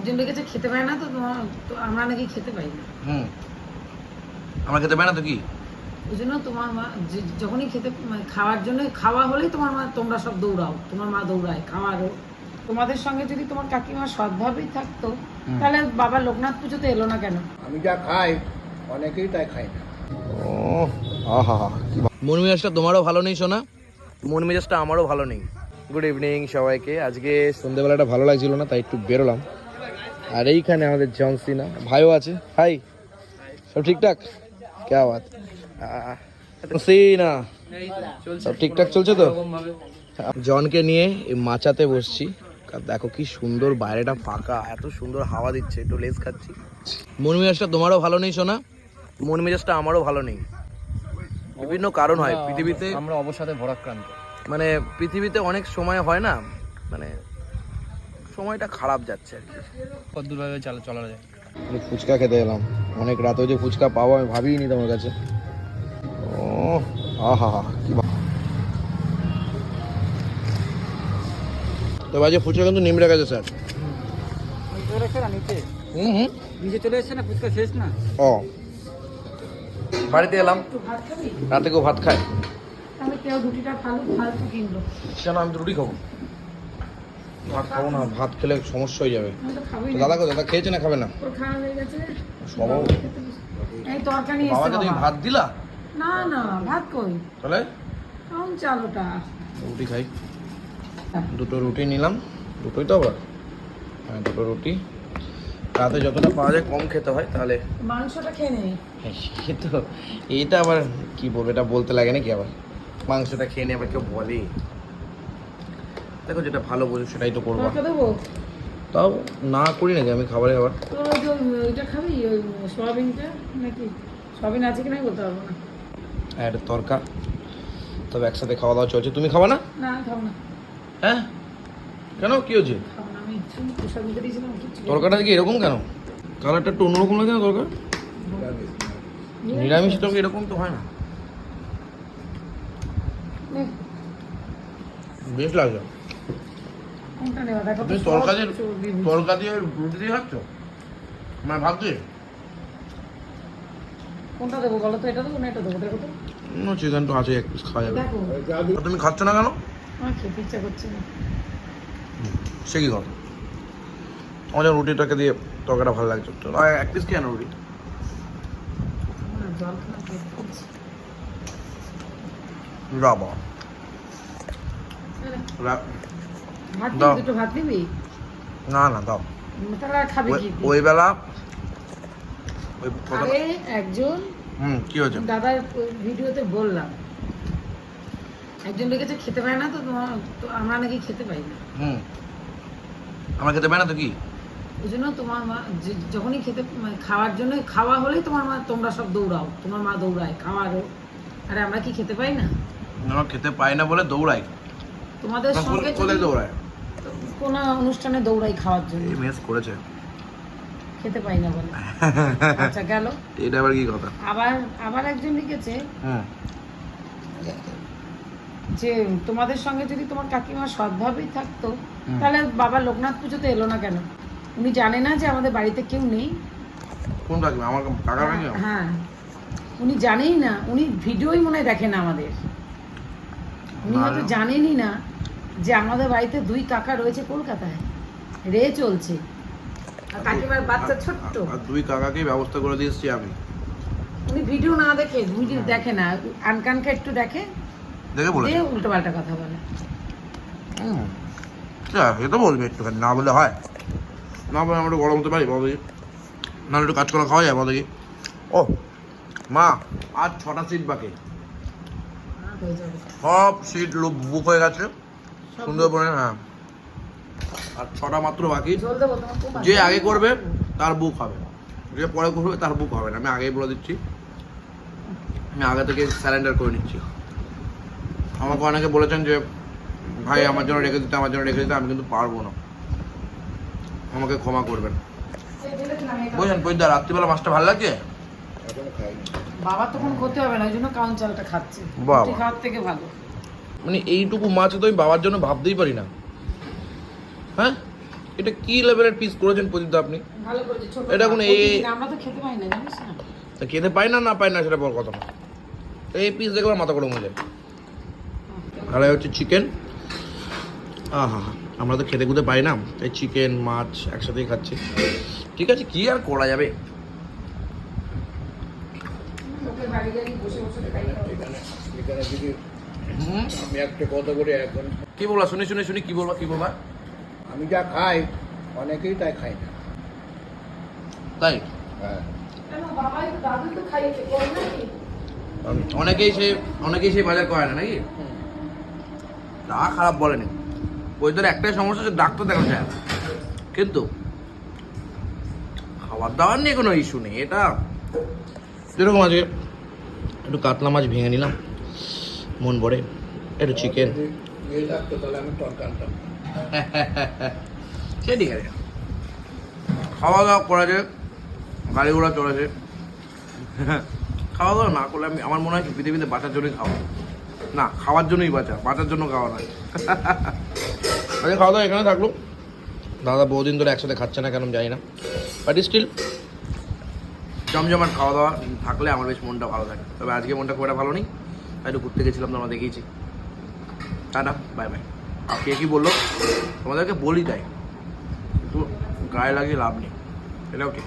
একজন খেতে পায় না তো তো আমরা নাকি খেতে পাই না। হুম। আমরা খেতে পাই না তো কি? ওই জন্য তোমার মা যখনই খেতে খাওয়ার জন্য খাওয়া হলেই তোমার মা তোমরা সব দৌড়াও তোমার মা দৌড়ায় খাওয়ারও। তোমাদের সঙ্গে যদি তোমার কাকিমা সৎভাবেই থাকতো তাহলে বাবা লোকনাথ পুজোতে এলো না কেন? আমি যা খাই অনেকেই তাই খায় না। মন মেজাজটা তোমারও ভালো নেই সোনা? মন মেজাজটা আমারও ভালো নেই। গুড ইভিনিং সবাইকে। আজকে সন্ধ্যেবেলাটা ভালো লাগছিল না তাই একটু বেরোলাম। আর এইখানে আমাদের জনসিনা ভাইও আছে। হাই সব ঠিকঠাক? কে বাত সিনা সব ঠিকঠাক চলছে তো? জনকে নিয়ে এই মাচাতে বসছি। দেখো কি সুন্দর বাইরেটা ফাঁকা এত সুন্দর হাওয়া দিচ্ছে একটু লেজ খাচ্ছি। মন মেজাজটা তোমারও ভালো নেই সোনা? মন মেজাজটা আমারও ভালো নেই। বিভিন্ন কারণ হয়। পৃথিবীতে আমরা অবসাদে ভরাক্রান্ত। মানে পৃথিবীতে অনেক সময় হয় না মানে সময়টা খারাপ যাচ্ছে আর কি। কদ্দুরভাবে চালা চলা যায়। ফুচকা খেতে এলাম। অনেক রাতে যে ফুচকা পাবো আমি ভাবিই নি তোমার কাছে। ও আহা হা কি তো বাজে ফুচকা কিন্তু নিমড়ে গেছে স্যার। নিচে। হুম হুম। নিচে চলে এসছে না ফুচকা শেষ না? ও। বাড়িতে এলাম। রাতে কেউ ভাত খায়? তাহলে কেউ রুটিটা ফালু ফালতু কিনলো। কেন আমি তো রুটি খাব? ভাত খাব না ভাত খেলে সমস্যা হয়ে যাবে। তো দাদা কো দাদা খেয়েছে না খাবে না? বাবাকে তুমি ভাত দিলা? না না ভাত কই? তাহলে? কারণ চালোটা। রুটি খাই। দুটো রুটি নিলাম। দুটোই তো আবার। হ্যাঁ দুটো রুটি। রাতে যতটা পাওয়া যায় কম খেতে হয় তাহলে মাংসটা খেয়ে নে। হ্যাঁ, সে তো এইটা আবার কি বলব এটা বলতে লাগে নাকি আবার? মাংসটা খেয়ে নিয়ে আবার কেউ বলে। দেখো যেটা ভালো বোঝো সেটাই তো করব। তরকা তাও না করি নাকি আমি খাবারে আবার ওইটা খাবি? ওই সোয়াবিনটা নাকি? সোয়াবিন আছে কিনা বলতে পারব না। হ্যাঁ তরকা? তবে একসাথে খাওয়া দাওয়া চলছে। তুমি খাবা না? না খাব না। হ্যাঁ? কেন? কি না কিছু তরকাটা কি এরকম কেন? কালারটা একটু অন্যরকম লাগে না তরকার? নিরামিষ। তরকারি এরকম তো হয় না। নে, বেশ লাগছে কোনটা নেওয়া? দেখো তুমি রুটি দিয়ে খাচ্ছ? মানে ভাত দিয়ে? কোনটা দেবো বলো তো? এটা দেবো না এটা দেবো? দেখো তো। চিকেন তো আছে এক পিস খাওয়া যাবে। দেখো। তুমি খাচ্ছ না কেন? আমার খেতে ইচ্ছা করছে না। সে কি কথা? যেন রুটিটাকে দিয়ে তরকাটা ভালো লাগছে। তো এক পিস কেন রুটি। রাবা। রা- ভাত দুটো ভাত না না দাও। তাহলে ওই- কি? ওই বেলা ওই আরে একজন হুম কি হয়েছে? দাদার ভিডিওতে বললাম। একজন লিখেছে খেতে পায় না তো আমরা নাকি খেতে পাই না। হুম। আমরা খেতে পাই না তো কি? ওই জন্য তোমার মা যখনই খেতে মানে খাওয়ার জন্য খাওয়া হলেই তোমার মা তোমরা সব দৌড়াও। তোমার মা দৌড়ায় খাওয়ারও। আরে আমরা কি খেতে পাই না? আমরা খেতে পাই না বলে দৌড়াই। তোমাদের সঙ্গে দৌড়ায়? কোনো অনুষ্ঠানে দৌড়াই খাওয়ার জন্য। মেস করেছে। খেতে পাই না বলে। আচ্ছা গেল। এটা আবার কি কথা? আবার আবার একজন লিখেছে হুম যে তোমাদের সঙ্গে যদি তোমার কাকিমা সৎভাবেই থাকতো তাহলে বাবা লোকনাথ পুজোতে এলো না কেন? উনি জানে না যে আমাদের বাড়িতে কেউ নেই। কোন কাকিমা? আমার কাকা হ্যাঁ। উনি জানেই না উনি ভিডিওই মনে হয় দেখেন না আমাদের। উনি হয়তো জানেনই না যে আমাদের বাড়িতে দুই কাকা রয়েছে কলকাতায়। রে চলছে। আর কাকিমার বাচ্চা ছোট্ট। আর দুই কাকাকেই ব্যবস্থা করে দিয়েছি আমি। উনি ভিডিও না দেখে ভিডিও দেখে না আনকানকে একটু দেখে। দেখে বলেছে দিয়ে উল্টো পাল্টা কথা বলে। হুম। যা, এ তো বলবি একটুখানি না বলে হয়। না বলে আমরা গরম হতে পারি বলো দেখি। নাহলে একটু কাজ করা খাওয়া যায় বলো দেখি। ও মা আজ ছটা সিট বাকি। হ্যাঁ, হয়ে সব সিট বুক হয়ে গেছে। সব সুন্দরবনে হ্যাঁ। আর ছটা মাত্র বাকি। যে আগে করবে তার বুক হবে। যে পরে করবে তার বুক হবে না। আমি আগেই বলে দিচ্ছি। আমি আগে থেকে স্যালেন্ডার করে নিচ্ছি। আমাকে অনেকে বলেছেন যে ভাই আমার জন্য রেখে দিতে আমার জন্য রেখে দিতে আমি কিন্তু পারব না। আমাকে ক্ষমা করবেন। বুঝলেন বৈদ্যা রাত্রিবেলা মাছটা ভালো লাগছে? বাবা তখন করতে হবে না ওই জন্য কাউন খাচ্ছে। খাওয়ার থেকে ভালো। মানে এইটুকু মাছ তো আমি বাবার জন্য ভাবতেই পারি না। হ্যাঁ? এটা কি লেভেলের পিস করেছেন প্রদীপ আপনি? ভালো করেছে ছোট এটা কোনো এই- আমরা তো খেতে পাই না জানিস না? তা খেতে পাই না না পাই না সেটা বড় কথা না। এই পিস দেখলাম মাথা করে যায়। আর এই হচ্ছে চিকেন আহা আমরা তো খেতে খুঁতে পাই না। এই চিকেন মাছ একসাথেই খাচ্ছি। ঠিক আছে কি আর করা যাবে? বাড়ি গাড়ি বসে বসে খাই এখানে এখানে যদি আমি একটা কথা বলি এখন। কি বলবা? শুনি শুনি শুনি কি বলবা কি বলবা? আমি যা খাই অনেকেই তাই খাই না। তাই? হ্যাঁ। অনেকেই সে অনেকেই সেই বাজার করে না নাকি? তা খারাপ বলেনি। ওই ধর একটাই সমস্যা হচ্ছে ডাক্তার দেখা যায় না। কিন্তু খাবার দাবার নিয়ে কোনো ইস্যু নেই এটা। যেরকম আজকে একটু কাতলা মাছ ভেঙে নিলাম। মন ভরে। একটু চিকেন সে ঠিক আছে। খাওয়া দাওয়া করা যায় গাড়ি ঘোড়া চলেছে খাওয়া দাওয়া না করলে আমি আমার মনে হয় পৃথিবীতে বাঁচার জন্যই খাওয়া। না, খাওয়ার জন্যই বাঁচা, বাঁচার জন্য খাওয়া নয়। আচ্ছা খাওয়া দাওয়া এখানে থাকল। দাদা বহুদিন ধরে একসাথে খাচ্ছে না কেন জানি না। বাট স্টিল জমজমাট খাওয়া দাওয়া থাকলে আমার বেশ মনটা ভালো থাকে। তবে আজকে মনটা খুব একটা ভালো নেই। একটু ঘুরতে গেছিলাম তো আমরা দেখিয়েছি না বাই বাই আর কে কী বলল? তোমাদেরকে বলি তাই। কিন্তু গায়ে লাগিয়ে লাভ নেই। এটা ওকে